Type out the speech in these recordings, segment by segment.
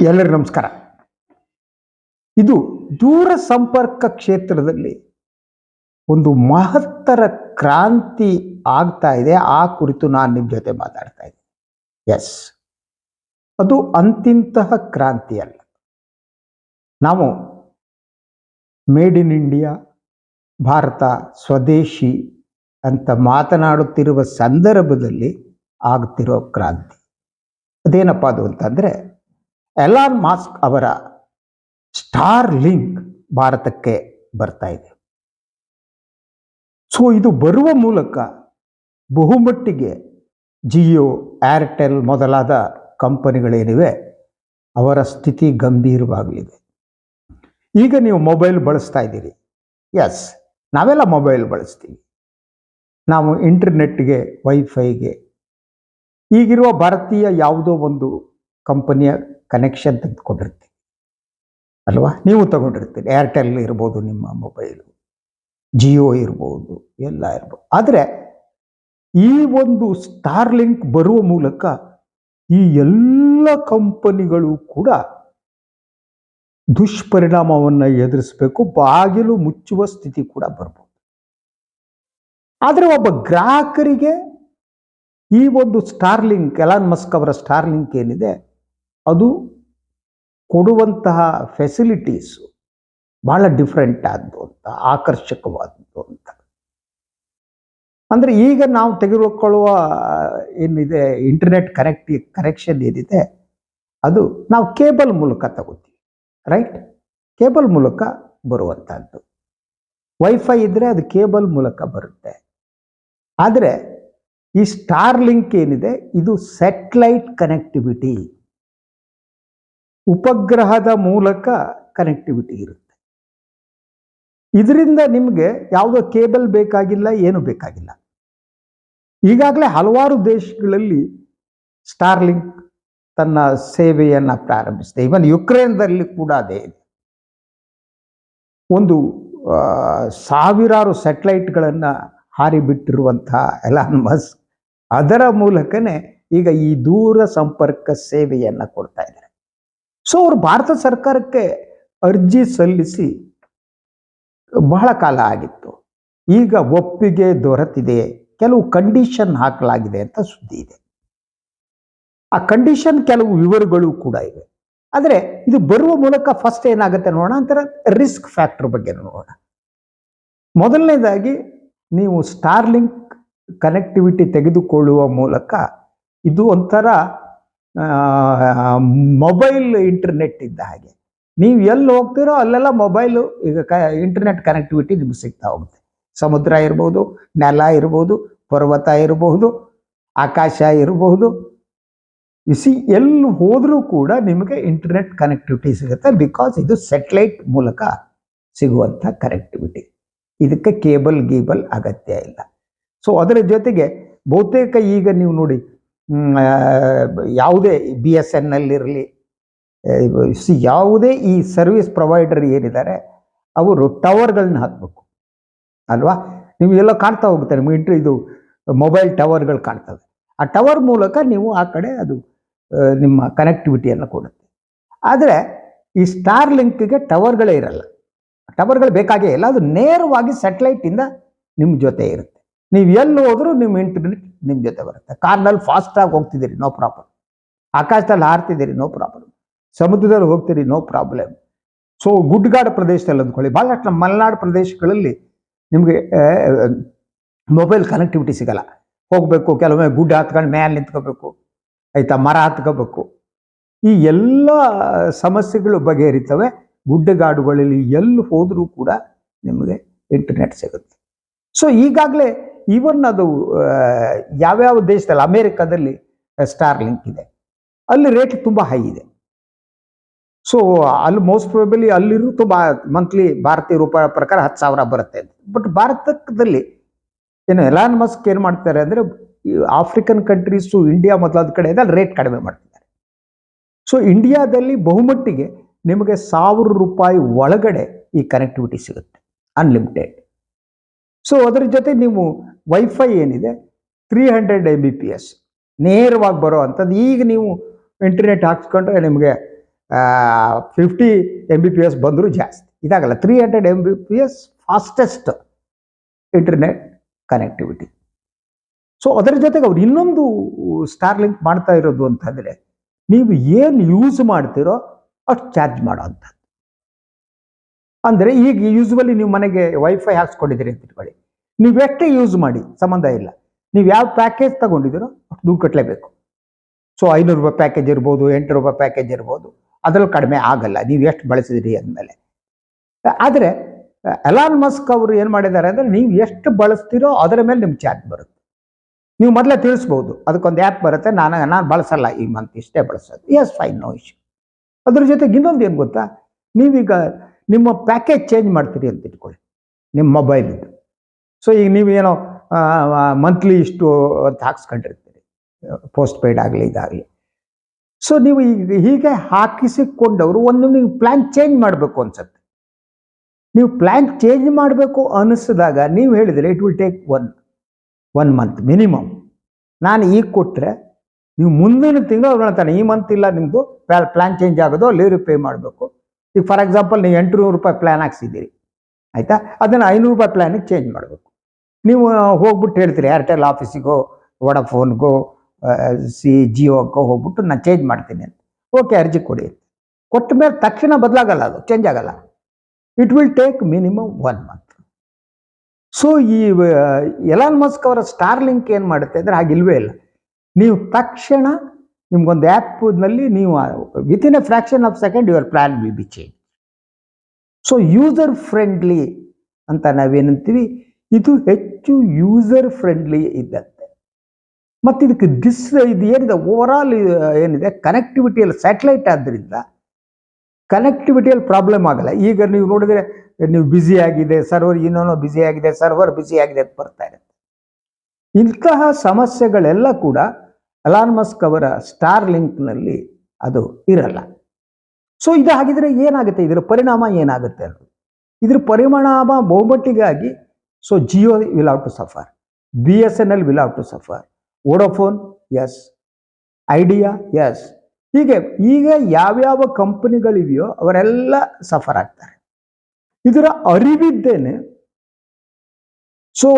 ಎಲ್ಲರಿಗೂ ನಮಸ್ಕಾರ. ಇದು ದೂರ ಸಂಪರ್ಕ ಕ್ಷೇತ್ರದಲ್ಲಿ ಒಂದು ಮಹತ್ತರ ಕ್ರಾಂತಿ ಆಗ್ತಾ ಇದೆ. ಆ ಕುರಿತು ನಾನು ನಿಮ್ಮ ಜೊತೆ ಮಾತಾಡ್ತಾ ಇದ್ದೀನಿ. ಎಸ್ ಅದು ಅಂತಿಂತಹ ಕ್ರಾಂತಿ ಅಲ್ಲ. ನಾವು ಮೇಡ್ ಇನ್ ಇಂಡಿಯಾ, ಭಾರತ ಸ್ವದೇಶಿ ಅಂತ ಮಾತನಾಡುತ್ತಿರುವ ಸಂದರ್ಭದಲ್ಲಿ ಆಗ್ತಿರೋ ಕ್ರಾಂತಿ. ಅದೇನಪ್ಪ ಅದು ಅಂತಂದರೆ ಎಲಾನ್ ಮಾಸ್ಕ್ ಅವರ ಸ್ಟಾರ್ ಲಿಂಕ್ ಭಾರತಕ್ಕೆ ಬರ್ತಾ ಇದೆ. ಸೊ ಇದು ಬರುವ ಮೂಲಕ ಬಹುಮಟ್ಟಿಗೆ ಜಿಯೋ ಏರ್ಟೆಲ್ ಮೊದಲಾದ ಕಂಪನಿಗಳೇನಿವೆ, ಅವರ ಸ್ಥಿತಿ ಗಂಭೀರವಾಗಲಿದೆ. ಈಗ ನೀವು ಮೊಬೈಲ್ ಬಳಸ್ತಾ ಇದ್ದೀರಿ. ಎಸ್ ನಾವೆಲ್ಲ ಮೊಬೈಲ್ ಬಳಸ್ತೀವಿ. ನಾವು ಇಂಟರ್ನೆಟ್ಗೆ ವೈಫೈಗೆ ಈಗಿರುವ ಭಾರತೀಯ ಯಾವುದೋ ಒಂದು ಕಂಪನಿಯ ಕನೆಕ್ಷನ್ ತೆಗೆದುಕೊಂಡಿರ್ತೀವಿ. ಅಲ್ವಾ? ನೀವು ತಗೊಂಡಿರ್ತೀರಿ. ಏರ್ಟೆಲ್ ಇರ್ಬೋದು, ನಿಮ್ಮ ಮೊಬೈಲು ಜಿಯೋ ಇರ್ಬೋದು, ಎಲ್ಲ ಇರ್ಬೋದು. ಆದರೆ ಈ ಒಂದು ಸ್ಟಾರ್ಲಿಂಕ್ ಬರುವ ಮೂಲಕ ಈ ಎಲ್ಲ ಕಂಪನಿಗಳು ಕೂಡ ದುಷ್ಪರಿಣಾಮವನ್ನು ಎದುರಿಸಬೇಕು, ಬಾಗಿಲು ಮುಚ್ಚುವ ಸ್ಥಿತಿ ಕೂಡ ಬರ್ಬೋದು. ಆದರೆ ಒಬ್ಬ ಗ್ರಾಹಕರಿಗೆ ಈ ಒಂದು ಸ್ಟಾರ್ಲಿಂಕ್ ಎಲಾನ್ ಮಸ್ಕ್ ಅವರ ಸ್ಟಾರ್ಲಿಂಕ್ ಏನಿದೆ ಅದು ಕೊಡುವಂತಹ ಫೆಸಿಲಿಟೀಸು ಬಹಳ ಡಿಫ್ರೆಂಟ್ ಆದ್ದು ಅಂತ ಆಕರ್ಷಕವಾದದ್ದು ಅಂತ. ಅಂದರೆ ಈಗ ನಾವು ತೆಗೆದುಕೊಳ್ಳುವ, ಏನಿದೆ ಇಂಟರ್ನೆಟ್ ಕನೆಕ್ಟ್ ಕನೆಕ್ಷನ್ ಏನಿದೆ, ಅದು ನಾವು ಕೇಬಲ್ ಮೂಲಕ ತಗೋತೀವಿ ರೈಟ್ ಕೇಬಲ್ ಮೂಲಕ ಬರುವಂಥದ್ದು ವೈಫೈ ಇದ್ದರೆ ಅದು ಕೇಬಲ್ ಮೂಲಕ ಬರುತ್ತೆ. ಆದರೆ ಈ ಸ್ಟಾರ್ ಲಿಂಕ್ ಏನಿದೆ, ಇದು ಸೆಟ್ಲೈಟ್ ಕನೆಕ್ಟಿವಿಟಿ ಉಪಗ್ರಹದ ಮೂಲಕ ಕನೆಕ್ಟಿವಿಟಿ ಇರುತ್ತೆ. ಇದರಿಂದ ನಿಮಗೆ ಯಾವುದೋ ಕೇಬಲ್ ಬೇಕಾಗಿಲ್ಲ, ಏನು ಬೇಕಾಗಿಲ್ಲ. ಈಗಾಗಲೇ ಹಲವಾರು ದೇಶಗಳಲ್ಲಿ ಸ್ಟಾರ್ಲಿಂಕ್ ತನ್ನ ಸೇವೆಯನ್ನು ಪ್ರಾರಂಭಿಸಿದೆ. ಇವನ್ ಯುಕ್ರೇನ್ದಲ್ಲಿ ಕೂಡ ಅದೇ ಇದೆ. ಒಂದು ಸಾವಿರಾರು ಸ್ಯಾಟಲೈಟ್ಗಳನ್ನು ಹಾರಿಬಿಟ್ಟಿರುವಂತಹ ಎಲಾನ್ ಮಸ್ಕ್ ಅದರ ಮೂಲಕನೇ ಈಗ ಈ ದೂರ ಸಂಪರ್ಕ ಸೇವೆಯನ್ನು ಕೊಡ್ತಾ ಇದ್ದಾರೆ. ಸೊ ಅವರು ಭಾರತ ಸರ್ಕಾರಕ್ಕೆ ಅರ್ಜಿ ಸಲ್ಲಿಸಿ ಬಹಳ ಕಾಲ ಆಗಿತ್ತು. ಈಗ ಒಪ್ಪಿಗೆ ದೊರೆತಿದೆ. ಕೆಲವು ಕಂಡೀಷನ್ ಹಾಕಲಾಗಿದೆ ಅಂತ ಸುದ್ದಿ ಇದೆ. ಆ ಕಂಡೀಷನ್ ಕೆಲವು ವಿವರಗಳು ಕೂಡ ಇವೆ. ಆದರೆ ಇದು ಬರುವ ಮೂಲಕ ಫಸ್ಟ್ ಏನಾಗುತ್ತೆ ನೋಡೋಣ ಅಂತರ ರಿಸ್ಕ್ ಫ್ಯಾಕ್ಟರ್ ಬಗ್ಗೆ ನೋಡೋಣ. ಮೊದಲನೇದಾಗಿ ನೀವು ಸ್ಟಾರ್ಲಿಂಕ್ ಕನೆಕ್ಟಿವಿಟಿ ತೆಗೆದುಕೊಳ್ಳುವ ಮೂಲಕ ಇದು ಒಂಥರ ಮೊಬೈಲ್ ಇಂಟರ್ನೆಟ್ ಇದ್ದ ಹಾಗೆ. ನೀವು ಎಲ್ಲಿ ಹೋಗ್ತೀರೋ ಅಲ್ಲೆಲ್ಲ ಮೊಬೈಲು ಈಗ ಕ ಇಂಟರ್ನೆಟ್ ಕನೆಕ್ಟಿವಿಟಿ ನಿಮ್ಗೆ ಸಿಗ್ತಾ ಹೋಗುತ್ತೆ. ಸಮುದ್ರ ಇರ್ಬೋದು, ನೆಲ ಇರ್ಬೋದು, ಪರ್ವತ ಇರಬಹುದು ಆಕಾಶ ಇರಬಹುದು ಇಸಿ ಎಲ್ಲಿ ಹೋದರೂ ಕೂಡ ನಿಮಗೆ ಇಂಟರ್ನೆಟ್ ಕನೆಕ್ಟಿವಿಟಿ ಸಿಗುತ್ತೆ ಬಿಕಾಸ್ ಇದು ಸೆಟ್ಲೈಟ್ ಮೂಲಕ ಸಿಗುವಂಥ ಕನೆಕ್ಟಿವಿಟಿ ಇದಕ್ಕೆ ಕೇಬಲ್ ಗೀಬಲ್ ಅಗತ್ಯ ಇಲ್ಲ. ಸೊ ಅದರ ಜೊತೆಗೆ ಬಹುತೇಕ ಈಗ ನೀವು ನೋಡಿ ಯಾವುದೇ ಬಿ ಎಸ್ ಎನ್ ಇರಲಿ ಯಾವುದೇ ಈ ಸರ್ವಿಸ್ ಪ್ರೊವೈಡರ್ ಏನಿದ್ದಾರೆ, ಅವರು ಟವರ್ಗಳನ್ನ ಹಾಕಬೇಕು. ಅಲ್ವಾ? ನೀವು ಎಲ್ಲ ಕಾಣ್ತಾ ಹೋಗುತ್ತೆ ನಿಮ್ಗೆ ಇಂಟ್ರಿ ಇದು ಮೊಬೈಲ್ ಟವರ್ಗಳು ಕಾಣ್ತವೆ. ಆ ಟವರ್ ಮೂಲಕ ನೀವು ಆ ಕಡೆ ಅದು ನಿಮ್ಮ ಕನೆಕ್ಟಿವಿಟಿಯನ್ನು ಕೊಡುತ್ತೆ. ಆದರೆ, ಈ ಸ್ಟಾರ್ ಲಿಂಕ್ಗೆ ಟವರ್ಗಳೇ ಇರಲ್ಲ. ಟವರ್ಗಳು ಬೇಕಾಗೇ ಇಲ್ಲ, ಅದು ನೇರವಾಗಿ ಸ್ಯಾಟಲೈಟಿಂದ ನಿಮ್ಮ ಜೊತೆ ಇರುತ್ತೆ. ನೀವು ಎಲ್ಲಿ ಹೋದರೂ ನಿಮ್ಮ ಇಂಟರ್ನೆಟ್ ನಿಮ್ಮ ಜೊತೆ ಬರುತ್ತೆ. ಕಾರ್ನಲ್ಲಿ ಫಾಸ್ಟಾಗಿ ಹೋಗ್ತಿದ್ದೀರಿ ನೋ ಪ್ರಾಬ್ಲಮ್ ಆಕಾಶದಲ್ಲಿ ಹಾರ್ತಿದ್ದೀರಿ ನೋ ಪ್ರಾಬ್ಲಮ್ ಸಮುದ್ರದಲ್ಲಿ ಹೋಗ್ತೀರಿ ನೋ ಪ್ರಾಬ್ಲಮ್ ಸೊ ಗುಡ್ಡಗಾಡು ಪ್ರದೇಶದಲ್ಲಿ ಅಂದ್ಕೊಳ್ಳಿ. ಭಾಳಷ್ಟು ನಮ್ಮ ಮಲೆನಾಡು ಪ್ರದೇಶಗಳಲ್ಲಿ ನಿಮಗೆ ಮೊಬೈಲ್ ಕನೆಕ್ಟಿವಿಟಿ ಸಿಗಲ್ಲ. ಹೋಗಬೇಕು, ಕೆಲವೊಮ್ಮೆ ಗುಡ್ಡ ಹತ್ಕೊಂಡು ಮೇಲೆ ನಿಂತ್ಕೋಬೇಕು, ಆಯ್ತಾ, ಮರ ಹತ್ಕೋಬೇಕು. ಈ ಎಲ್ಲ ಸಮಸ್ಯೆಗಳು ಬಗೆಹರಿತವೆ ಗುಡ್ಡಗಾಡುಗಳಲ್ಲಿ ಎಲ್ಲಿ ಹೋದರೂ ಕೂಡ ನಿಮಗೆ ಇಂಟರ್ನೆಟ್ ಸಿಗುತ್ತೆ. ಸೊ ಈಗಾಗಲೇ ಈವನ್ ಅದು ಯಾವ್ಯಾವ ದೇಶದಲ್ಲಿ, ಅಮೇರಿಕಾದಲ್ಲಿ ಸ್ಟಾರ್ ಲಿಂಕ್ ಇದೆ. ಅಲ್ಲಿ ರೇಟ್ ತುಂಬ ಹೈ ಇದೆ. ಸೊ ಅಲ್ಲಿ ಮೋಸ್ಟ್ ಪ್ರಾಬಲಿ ಅಲ್ಲಿರೂ ತುಂಬ ಮಂತ್ಲಿ ಭಾರತೀಯ ರೂಪಾಯಿ ಪ್ರಕಾರ ಹತ್ತು ಸಾವಿರ ಬರುತ್ತೆ. ಬಟ್ ಭಾರತದಲ್ಲಿ, ಏನು ಎಲಾನ್ ಮಸ್ಕ್ ಏನು ಮಾಡ್ತಾರೆ ಅಂದರೆ ಆಫ್ರಿಕನ್ ಕಂಟ್ರೀಸು ಇಂಡಿಯಾ ಮೊದಲಾದ ಕಡೆ ಇದೆ, ಅಲ್ಲಿ ರೇಟ್ ಕಡಿಮೆ ಮಾಡ್ತಿದ್ದಾರೆ. ಸೊ ಇಂಡಿಯಾದಲ್ಲಿ ಬಹುಮಟ್ಟಿಗೆ ನಿಮಗೆ ಸಾವಿರ ರೂಪಾಯಿ ಒಳಗಡೆ ಈ ಕನೆಕ್ಟಿವಿಟಿ ಸಿಗುತ್ತೆ ಅನ್ಲಿಮಿಟೆಡ್ ಸೊ ಅದರ ಜೊತೆ ನೀವು ವೈಫೈ ಏನಿದೆ? Three hundred M B P S ನೇರವಾಗಿ ಬರೋ ಅಂಥದ್ದು. ಈಗ ನೀವು ಇಂಟರ್ನೆಟ್ ಹಾಕ್ಸ್ಕೊಂಡ್ರೆ ನಿಮಗೆ fifty M B P S ಬಂದರೂ ಜಾಸ್ತಿ. ಇದಾಗಲ್ಲ three hundred M B P S fastest internet connectivity so ಅದರ ಜೊತೆಗೆ ಅವ್ರು ಇನ್ನೊಂದು ಸ್ಟಾರ್ ಲಿಂಕ್ ಮಾಡ್ತಾ ಇರೋದು ಅಂತಂದರೆ, ನೀವು ಏನು ಯೂಸ್ ಮಾಡ್ತೀರೋ ಅಷ್ಟು ಚಾರ್ಜ್ ಮಾಡೋ ಅಂಥದ್ದು. ಅಂದರೆ ಈಗ ಯೂಸ್ವಲಿ ನೀವು ಮನೆಗೆ ವೈಫೈ ಹಾಕ್ಸ್ಕೊಂಡಿದ್ದೀರಿ ಅಂತ ಇಟ್ಕೊಳ್ಳಿ. ನೀವು ಎಷ್ಟೇ ಯೂಸ್ ಮಾಡಿ, ಸಂಬಂಧ ಇಲ್ಲ. ನೀವು ಯಾವ ಪ್ಯಾಕೇಜ್ ತಗೊಂಡಿದ್ದೀರೋ ಅಷ್ಟು ದುಡ್ಡು ಕಟ್ಟಲೇಬೇಕು. ಸೊ ಐನೂರು ರೂಪಾಯಿ ಪ್ಯಾಕೇಜ್ ಇರ್ಬೋದು ಎಂಟು ರೂಪಾಯಿ ಪ್ಯಾಕೇಜ್ ಇರ್ಬೋದು, ಅದರಲ್ಲಿ ಕಡಿಮೆ ಆಗಲ್ಲ. ನೀವು ಎಷ್ಟು ಬಳಸಿದಿರಿ ಅಂದಮೇಲೆ. ಆದರೆ ಎಲಾನ್ ಮಸ್ಕ್ ಅವರು ಏನು ಮಾಡಿದ್ದಾರೆ ಅಂದರೆ ನೀವು ಎಷ್ಟು ಬಳಸ್ತೀರೋ ಅದರ ಮೇಲೆ ನಿಮ್ಗೆ ಚಾರ್ಜ್ ಬರುತ್ತೆ. ನೀವು ಮೊದಲೇ ತಿಳಿಸ್ಬೋದು, ಅದಕ್ಕೊಂದು ಆ್ಯಪ್ ಬರುತ್ತೆ, ನಾನು ನಾನು ಬಳಸಲ್ಲ, ಈ ಮಂತ್ ಇಷ್ಟೇ ಬಳಸೋದು. ಎಸ್ ಫೈನ್ ನೋ ಇಶ್ಯೂ ಅದ್ರ ಜೊತೆಗೆ ಇನ್ನೊಂದು ಏನು ಗೊತ್ತಾ? ನೀವೀಗ ನಿಮ್ಮ ಪ್ಯಾಕೇಜ್ ಚೇಂಜ್ ಮಾಡ್ತೀರಿ ಅಂತ ಇಟ್ಕೊಳ್ಳಿ. ನಿಮ್ಮ ಮೊಬೈಲಿದ್ದು ಸೊ ಈಗ ನೀವೇನೋ ಮಂತ್ಲಿ ಇಷ್ಟು ಅಂತ ಹಾಕ್ಸ್ಕೊಂಡಿರ್ತೀರಿ. ಪೋಸ್ಟ್ ಪೇಯ್ಡ್ ಆಗಲಿ, ಇದಾಗಲಿ. ಸೊ ನೀವು ಈಗ ಹೀಗೆ ಹಾಕಿಸಿಕೊಂಡವರು ಒಂದು ನೀವು ಪ್ಲ್ಯಾನ್ ಚೇಂಜ್ ಮಾಡಬೇಕು ಅನ್ಸುತ್ತೆ. ನೀವು ಪ್ಲ್ಯಾನ್ ಚೇಂಜ್ ಮಾಡಬೇಕು ಅನ್ನಿಸಿದಾಗ ನೀವು ಹೇಳಿದರೆ it will take one one month minimum ನಾನು ಈಗ ಕೊಟ್ಟರೆ ನೀವು ಮುಂದಿನ ತಿಂಗಳು ಅವ್ರು ಹೇಳ್ತಾನೆ ಈ ಮಂತ್ ಇಲ್ಲ ನಿಮ್ಮದು ಪ್ಲ್ಯಾನ್ ಚೇಂಜ್ ಆಗೋದು ಲೀವ್ ರಿಪೇ ಮಾಡಬೇಕು. ಈಗ ಫಾರ್ ಎಕ್ಸಾಂಪಲ್ ನೀವು ಎಂಟುನೂರು ರೂಪಾಯಿ ಪ್ಲ್ಯಾನ್ ಹಾಕ್ಸಿದ್ದೀರಿ, ಆಯಿತಾ? ಅದನ್ನು ಐನೂರು ರೂಪಾಯಿ ಪ್ಲ್ಯಾನಿಗೆ ಚೇಂಜ್ ಮಾಡಬೇಕು. ನೀವು ಹೋಗ್ಬಿಟ್ಟು ಹೇಳ್ತೀರಿ ಏರ್ಟೆಲ್ ಆಫೀಸಿಗೋ ವಡಾಫೋನ್ಗೋ ಸಿ ಜಿಯೋಗೋ ಹೋಗ್ಬಿಟ್ಟು ನಾನು ಚೇಂಜ್ ಮಾಡ್ತೀನಿ ಅಂತ. ಓಕೆ ಅರ್ಜಿ ಕೊಡಿ ಕೊಟ್ಟ ಮೇಲೆ ತಕ್ಷಣ ಬದಲಾಗಲ್ಲ ಅದು ಚೇಂಜ್ ಆಗಲ್ಲ. It will take minimum one month so ಈ ಎಲಾನ್ ಮಸ್ಕ್ ಅವರ ಸ್ಟಾರ್ ಲಿಂಕ್ ಏನು ಮಾಡುತ್ತೆ ಅಂದರೆ ಹಾಗಿಲ್ವೇ ಇಲ್ಲ. ನೀವು ತಕ್ಷಣ ನಿಮ್ಗೊಂದು ಆ್ಯಪ್ನಲ್ಲಿ ನೀವು within a fraction of second your plan will be change so user friendly ಅಂತ ನಾವೇನಂತೀವಿ? ಇದು ಹೆಚ್ಚು ಯೂಸರ್ ಫ್ರೆಂಡ್ಲಿ ಇದ್ದಂತೆ. ಮತ್ತು ಇದಕ್ಕೆ ಡಿಸ್ ಇದು ಏನಿದೆ? ಓವರ್ ಆಲ್ ಏನಿದೆ? ಕನೆಕ್ಟಿವಿಟಿಯಲ್ಲಿ ಸ್ಯಾಟಲೈಟ್ ಆದ್ದರಿಂದ ಕನೆಕ್ಟಿವಿಟಿಯಲ್ಲಿ ಪ್ರಾಬ್ಲಮ್ ಆಗಲ್ಲ. ಈಗ ನೀವು ನೋಡಿದರೆ ನೀವು ಬ್ಯುಸಿ ಆಗಿದೆ ಸರ್ವರ್ ಇನ್ನೊಂದು ಬ್ಯುಸಿ ಆಗಿದೆ ಸರ್ವರ್ ಬ್ಯುಸಿ ಆಗಿದೆ ಅಂತ ಬರ್ತಾ ಇರುತ್ತೆ. ಇಂತಹ ಸಮಸ್ಯೆಗಳೆಲ್ಲ ಕೂಡ ಅಲಾನ್ ಮಸ್ಕ್ ಅವರ ಸ್ಟಾರ್ ಲಿಂಕ್ನಲ್ಲಿ ಅದು ಇರಲ್ಲ. ಸೊ ಇದು ಹಾಗಿದ್ರೆ ಏನಾಗುತ್ತೆ? ಇದರ ಪರಿಣಾಮ ಏನಾಗುತ್ತೆ ಅನ್ನೋದು. ಇದ್ರ ಪರಿಣಾಮ ಬಹುಮಟ್ಟಿಗಾಗಿ so Jio will have to suffer B S N L will have to suffer Vodafone S idea ಎಸ್ ಹೀಗೆ, ಈಗ ಯಾವ್ಯಾವ ಕಂಪನಿಗಳಿವೆಯೋ ಅವರೆಲ್ಲ ಸಫರ್ ಆಗ್ತಾರೆ. ಇದರ ಅರಿವಿದ್ದೇನೆ. ಸೊ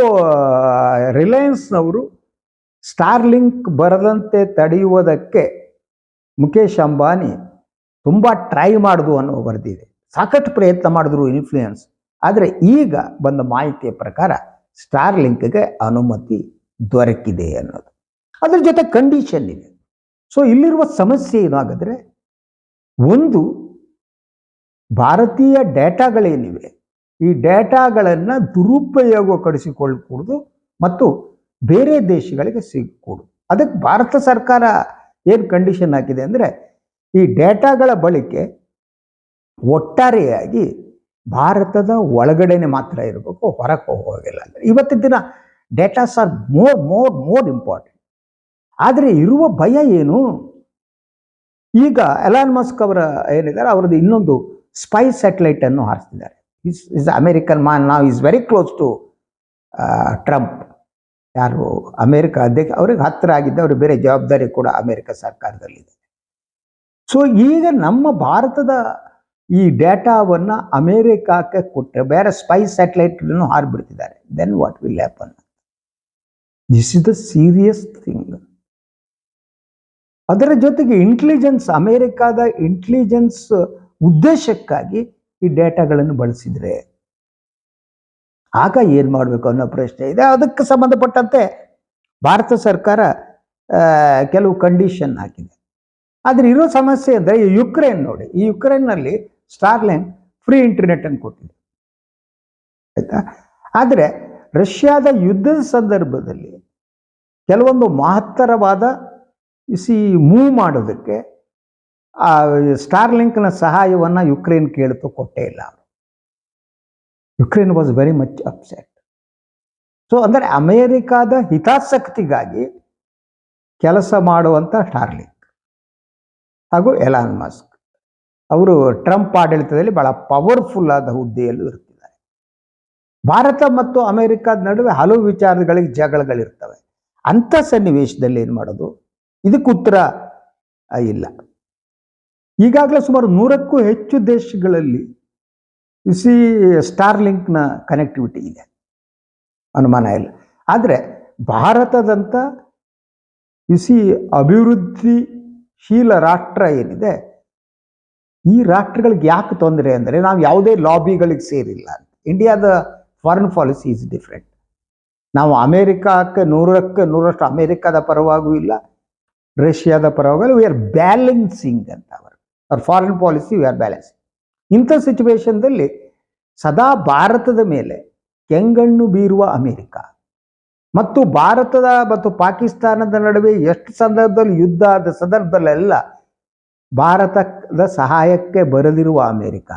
ರಿಲಯನ್ಸ್ನವರು ಸ್ಟಾರ್ ಲಿಂಕ್ ಬರದಂತೆ ತಡೆಯುವುದಕ್ಕೆ ಮುಖೇಶ್ ಅಂಬಾನಿ ತುಂಬ ಟ್ರೈ ಮಾಡಿದ್ರು ಅನ್ನೋ ಬರೆದಿದೆ. ಸಾಕಷ್ಟು ಪ್ರಯತ್ನ ಮಾಡಿದ್ರು ಇನ್ಫ್ಲೂಯೆನ್ಸ್ ಆದರೆ ಈಗ ಬಂದ ಮಾಹಿತಿಯ ಪ್ರಕಾರ ಸ್ಟಾರ್ಲಿಂಕ್ಗೆ ಅನುಮತಿ ದೊರಕಿದೆ ಅನ್ನೋದು. ಅದ್ರ ಜೊತೆ ಕಂಡೀಷನ್ ಇದೆ. ಸೊ ಇಲ್ಲಿರುವ ಸಮಸ್ಯೆ ಏನಾಗಿದ್ರೆ ಒಂದು ಭಾರತೀಯ ಡೇಟಾಗಳೇನಿವೆ, ಈ ಡೇಟಾಗಳನ್ನು ದುರುಪಯೋಗಪಡಿಸಿಕೊಳ್ಳಕೂಡದು ಮತ್ತು ಬೇರೆ ದೇಶಗಳಿಗೆ ಸಿಗಕೂಡದು ಅದಕ್ಕೆ ಭಾರತ ಸರ್ಕಾರ ಏನು ಕಂಡೀಷನ್ ಹಾಕಿದೆ ಅಂದರೆ ಈ ಡೇಟಾಗಳ ಬಳಕೆ ಒಟ್ಟಾರೆಯಾಗಿ ಭಾರತದ ಒಳಗಡೆನೆ ಮಾತ್ರ ಇರಬೇಕು ಹೊರಗೆ ಹೋಗೋದಿಲ್ಲ ಅಂದರೆ. ಇವತ್ತಿನ ದಿನ datas are more more more important. ಆದರೆ ಇರುವ ಭಯ ಏನು? ಈಗ ಎಲಾನ್ ಮಸ್ಕ್ ಅವರ ಏನಿದ್ದಾರೆ, ಅವರದ್ದು ಇನ್ನೊಂದು ಸ್ಪೈ ಸ್ಯಾಟಲೈಟನ್ನು ಹಾರಿಸ್ತಿದ್ದಾರೆ. ಇಸ್ ಇಸ್ ಅಮೇರಿಕನ್ ಮಾನ್ ನಾವು is very close to Trump ಯಾರು ಅಮೇರಿಕ ಅಧ್ಯಕ್ಷ, ಅವ್ರಿಗೆ ಹತ್ತಿರ ಆಗಿದ್ದ ಅವ್ರಿಗೆ ಬೇರೆ ಜವಾಬ್ದಾರಿ ಕೂಡ ಅಮೇರಿಕ ಸರ್ಕಾರದಲ್ಲಿದೆ. ಸೊ ಈಗ ನಮ್ಮ ಭಾರತದ ಈ ಡೇಟಾವನ್ನು ಅಮೇರಿಕಾಕ್ಕೆ ಕೊಟ್ಟರೆ ಬೇರೆ spy satellite ಹಾರಿಬಿಡ್ತಿದ್ದಾರೆ. Then what will happen this is the serious thing ಅದರ ಜೊತೆಗೆ ಇಂಟೆಲಿಜೆನ್ಸ್ ಅಮೇರಿಕಾದ ಇಂಟೆಲಿಜೆನ್ಸ್ ಉದ್ದೇಶಕ್ಕಾಗಿ ಈ ಡೇಟಾಗಳನ್ನು ಬಳಸಿದ್ರೆ ಆಗ ಏನು ಮಾಡಬೇಕು ಅನ್ನೋ ಪ್ರಶ್ನೆ ಇದೆ. ಅದಕ್ಕೆ ಸಂಬಂಧಪಟ್ಟಂತೆ ಭಾರತ ಸರ್ಕಾರ ಕೆಲವು ಕಂಡೀಷನ್ ಹಾಕಿದೆ. ಆದರೆ ಇರೋ ಸಮಸ್ಯೆ ಅಂದರೆ ಈ ಯುಕ್ರೇನ್ ನೋಡಿ. ಈ ಯುಕ್ರೇನ್ನಲ್ಲಿ ಸ್ಟಾರ್ಲೈನ್ ಫ್ರೀ ಇಂಟರ್ನೆಟ್ ಅನ್ನು ಕೊಟ್ಟಿದೆ. ಆಯಿತಾ? ಆದರೆ ರಷ್ಯಾದ ಯುದ್ಧದ ಸಂದರ್ಭದಲ್ಲಿ ಕೆಲವೊಂದು ಮಹತ್ತರವಾದ ಸಿ ಮೂವ್ ಮಾಡೋದಕ್ಕೆ, ಆ ಸ್ಟಾರ್ಲಿಂಕ್ನ ಸಹಾಯವನ್ನು ಯುಕ್ರೇನ್ ಕೇಳ್ತು ಕೊಟ್ಟೇ ಇಲ್ಲ Ukraine was very much upset so ಅಂದರೆ ಅಮೇರಿಕಾದ ಹಿತಾಸಕ್ತಿಗಾಗಿ ಕೆಲಸ ಮಾಡುವಂಥ ಟಾರ್ಲಿಕ್ ಹಾಗೂ ಎಲಾನ್ ಮಸ್ಕ್. ಅವರು ಟ್ರಂಪ್ ಆಡಳಿತದಲ್ಲಿ ಭಾಳ ಪವರ್ಫುಲ್ ಆದ ಹುದ್ದೆಯಲ್ಲೂ ಇರ್ತಿದ್ದಾರೆ. ಭಾರತ ಮತ್ತು ಅಮೆರಿಕದ ನಡುವೆ ಹಲವು ವಿಚಾರಗಳಿಗೆ ಜಗಳಗಳಿರ್ತವೆ. ಅಂಥ ಸನ್ನಿವೇಶದಲ್ಲಿ ಏನು ಮಾಡೋದು? ಇದಕ್ಕೆ ಉತ್ತರ ಇಲ್ಲ. ಈಗಾಗಲೇ ಸುಮಾರು ನೂರಕ್ಕೂ ಹೆಚ್ಚು ದೇಶಗಳಲ್ಲಿ ಸಿ ಸ್ಟಾರ್ಲಿಂಕ್ನ ಕನೆಕ್ಟಿವಿಟಿ ಇದೆ. ಅನುಮಾನ ಇಲ್ಲ. ಆದರೆ ಭಾರತದಂಥ ಇಸಿ ಅಭಿವೃದ್ಧಿಶೀಲ ರಾಷ್ಟ್ರ ಏನಿದೆ, ಈ ರಾಷ್ಟ್ರಗಳಿಗೆ ಯಾಕೆ ತೊಂದರೆ ಅಂದರೆ, ನಾವು ಯಾವುದೇ ಲಾಬಿಗಳಿಗೆ ಸೇರಿಲ್ಲ ಇಂಡಿಯಾದ ಫಾರಿನ್ ಪಾಲಿಸಿ ಈಸ್ ಡಿಫ್ರೆಂಟ್ ನಾವು ಅಮೇರಿಕಾಕ್ಕೆ ನೂರಕ್ಕೆ ನೂರಷ್ಟು, ಅಮೇರಿಕಾದ ಪರವಾಗೂ ಇಲ್ಲ, ರಷ್ಯಾದ ಪರವಾಗಿಲ್ಲ ವಿ ಆರ್ ಬ್ಯಾಲೆನ್ಸಿಂಗ್ ಅಂತ ಅವರು. ಅವ್ರ foreign policy we are balancing ಇಂಥ ಸಿಚುವೇಶನ್ದಲ್ಲಿ ಸದಾ ಭಾರತದ ಮೇಲೆ ಕೆಂಗಣ್ಣು ಬೀರುವ ಅಮೇರಿಕ ಮತ್ತು ಭಾರತದ ಮತ್ತು ಪಾಕಿಸ್ತಾನದ ನಡುವೆ ಎಷ್ಟು ಸಂದರ್ಭದಲ್ಲಿ ಯುದ್ಧ ಆದ ಸಂದರ್ಭದಲ್ಲೆಲ್ಲ ಭಾರತದ ಸಹಾಯಕ್ಕೆ ಬರದಿರುವ ಅಮೇರಿಕ.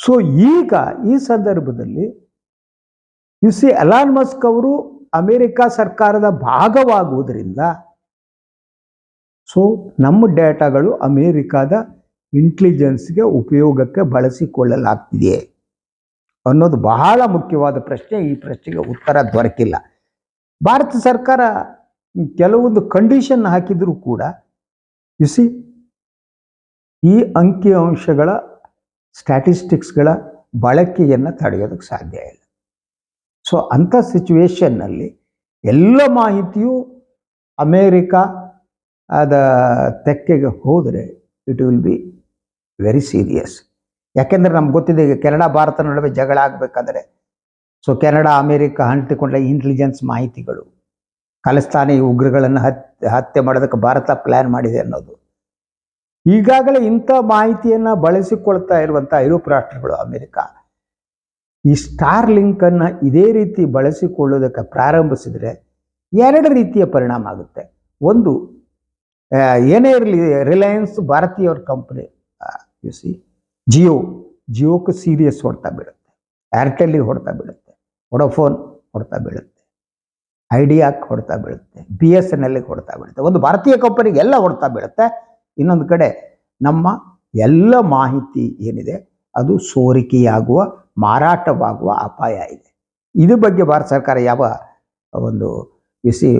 ಸೊ ಈಗ ಈ ಸಂದರ್ಭದಲ್ಲಿ ಯು ಸಿ ಅಲಾನ್ ಮಸ್ಕ್ ಅವರು ಅಮೇರಿಕ ಸರ್ಕಾರದ ಭಾಗವಾಗುವುದರಿಂದ ಸೊ ನಮ್ಮ ಡೇಟಾಗಳು ಅಮೇರಿಕಾದ ಇಂಟೆಲಿಜೆನ್ಸ್ಗೆ ಉಪಯೋಗಕ್ಕೆ ಬಳಸಿಕೊಳ್ಳಲಾಗ್ತಿದೆಯೇ ಅನ್ನೋದು ಬಹಳ ಮುಖ್ಯವಾದ ಪ್ರಶ್ನೆ. ಈ ಪ್ರಶ್ನೆಗೆ ಉತ್ತರ ದೊರಕಿಲ್ಲ. ಭಾರತ ಸರ್ಕಾರ ಕೆಲವೊಂದು ಕಂಡೀಷನ್ ಹಾಕಿದರೂ ಕೂಡ ಸಿ ಈ ಅಂಕಿಅಂಶಗಳ ಸ್ಟ್ಯಾಟಿಸ್ಟಿಕ್ಸ್ಗಳ ಬಳಕೆಯನ್ನು ತಡೆಯೋದಕ್ಕೆ ಸಾಧ್ಯ ಇಲ್ಲ. ಸೊ ಅಂಥ ಸಿಚುವೇಷನ್ನಲ್ಲಿ ಎಲ್ಲ ಮಾಹಿತಿಯು ಅಮೇರಿಕಾ ಅದ ತೆಕ್ಕೆಗೆ ಹೋದರೆ it will be very serious ಯಾಕೆಂದರೆ ನಮ್ಗೆ ಗೊತ್ತಿದೆ ಈಗ ಕೆನಡಾ ಭಾರತ ನಡುವೆ ಜಗಳ ಆಗಬೇಕಾದ್ರೆ. ಸೊ ಕೆನಡಾ, ಅಮೇರಿಕ ಹಂಟಿಕೊಂಡ ಇಂಟೆಲಿಜೆನ್ಸ್ ಮಾಹಿತಿಗಳು. ಖಲಿಸ್ತಾನಿ ಉಗ್ರಗಳನ್ನು ಹತ್ಯೆ ಹತ್ಯೆ ಮಾಡೋದಕ್ಕೆ ಭಾರತ ಪ್ಲ್ಯಾನ್ ಮಾಡಿದೆ ಅನ್ನೋದು. ಈಗಾಗಲೇ ಇಂಥ ಮಾಹಿತಿಯನ್ನು ಬಳಸಿಕೊಳ್ತಾ ಇರುವಂಥ ಐರೋಪ್ ರಾಷ್ಟ್ರಗಳು ಅಮೆರಿಕ. ಈ ಸ್ಟಾರ್ ಲಿಂಕನ್ನು ಇದೇ ರೀತಿ ಬಳಸಿಕೊಳ್ಳೋದಕ್ಕೆ ಪ್ರಾರಂಭಿಸಿದರೆ ಎರಡು ರೀತಿಯ ಪರಿಣಾಮ ಆಗುತ್ತೆ. ಒಂದು ಏನೇ ಇರಲಿ ರಿಲಯನ್ಸ್ ಭಾರತೀಯವ್ರ ಕಂಪ್ನಿ ಯು ಸಿ ಜಿಯೋ ಜಿಯೋಕ್ಕೆ ಸೀರಿಯಸ್ ಹೊಡ್ತಾ ಬೀಳುತ್ತೆ ಏರ್ಟೆಲ್ಲಿಗೆ ಹೊಡ್ತಾ ಬೀಳುತ್ತೆ ವೊಡೋಫೋನ್ ಹೊಡ್ತಾ ಬೀಳುತ್ತೆ ಐಡಿಯಾಕ್ಕೆ ಹೊಡ್ತಾ ಬೀಳುತ್ತೆ ಬಿ ಎಸ್ ಎನ್ ಎಲ್ಗೆ ಹೊಡ್ತಾ ಬೀಳುತ್ತೆ ಒಂದು ಭಾರತೀಯ ಕಂಪನಿಗೆ ಎಲ್ಲ ಹೊಡ್ತಾ ಬೀಳುತ್ತೆ ಇನ್ನೊಂದು ಕಡೆ ನಮ್ಮ ಎಲ್ಲ ಮಾಹಿತಿ ಏನಿದೆ, ಅದು ಸೋರಿಕೆಯಾಗುವ, ಮಾರಾಟವಾಗುವ ಅಪಾಯ ಇದೆ. ಇದು ಬಗ್ಗೆ ಭಾರತ ಸರ್ಕಾರ ಯಾವ ಒಂದು ಬಿಸಿ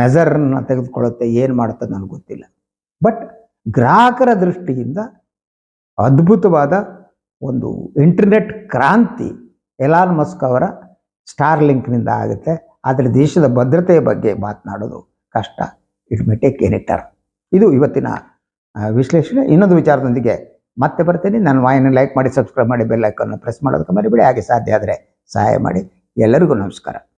ಮೆಜರ್ನ ತೆಗೆದುಕೊಳ್ಳುತ್ತೆ, ಏನು ಮಾಡುತ್ತೆ ನನಗೆ ಗೊತ್ತಿಲ್ಲ. ಬಟ್ ಗ್ರಾಹಕರ ದೃಷ್ಟಿಯಿಂದ ಅದ್ಭುತವಾದ ಒಂದು ಇಂಟರ್ನೆಟ್ ಕ್ರಾಂತಿ ಎಲಾನ್ ಮಸ್ಕ್ ಅವರ ಸ್ಟಾರ್ ಲಿಂಕ್ನಿಂದ ಆಗುತ್ತೆ. ಆದರೆ ದೇಶದ ಭದ್ರತೆಯ ಬಗ್ಗೆ ಮಾತನಾಡೋದು ಕಷ್ಟ. ಇಟ್ ಮೆ ಟೇಕ್ ಎನಿ ಇದು ಇವತ್ತಿನ ವಿಶ್ಲೇಷಣೆ. ಇನ್ನೊಂದು ವಿಚಾರದೊಂದಿಗೆ ಮತ್ತೆ ಬರ್ತೀನಿ. ನನ್ನ ವಾಹಿನಿ ಲೈಕ್ ಮಾಡಿ, ಸಬ್ಸ್ಕ್ರೈಬ್ ಮಾಡಿ, ಬೆಲ್ ಐಕನ್ನ ಪ್ರೆಸ್ ಮಾಡೋದಕ್ಕೆ ಮರಿಬೇಡಿ. ಹಾಗೆ ಸಾಧ್ಯ ಆದರೆ ಸಹಾಯ ಮಾಡಿ. ಎಲ್ಲರಿಗೂ ನಮಸ್ಕಾರ.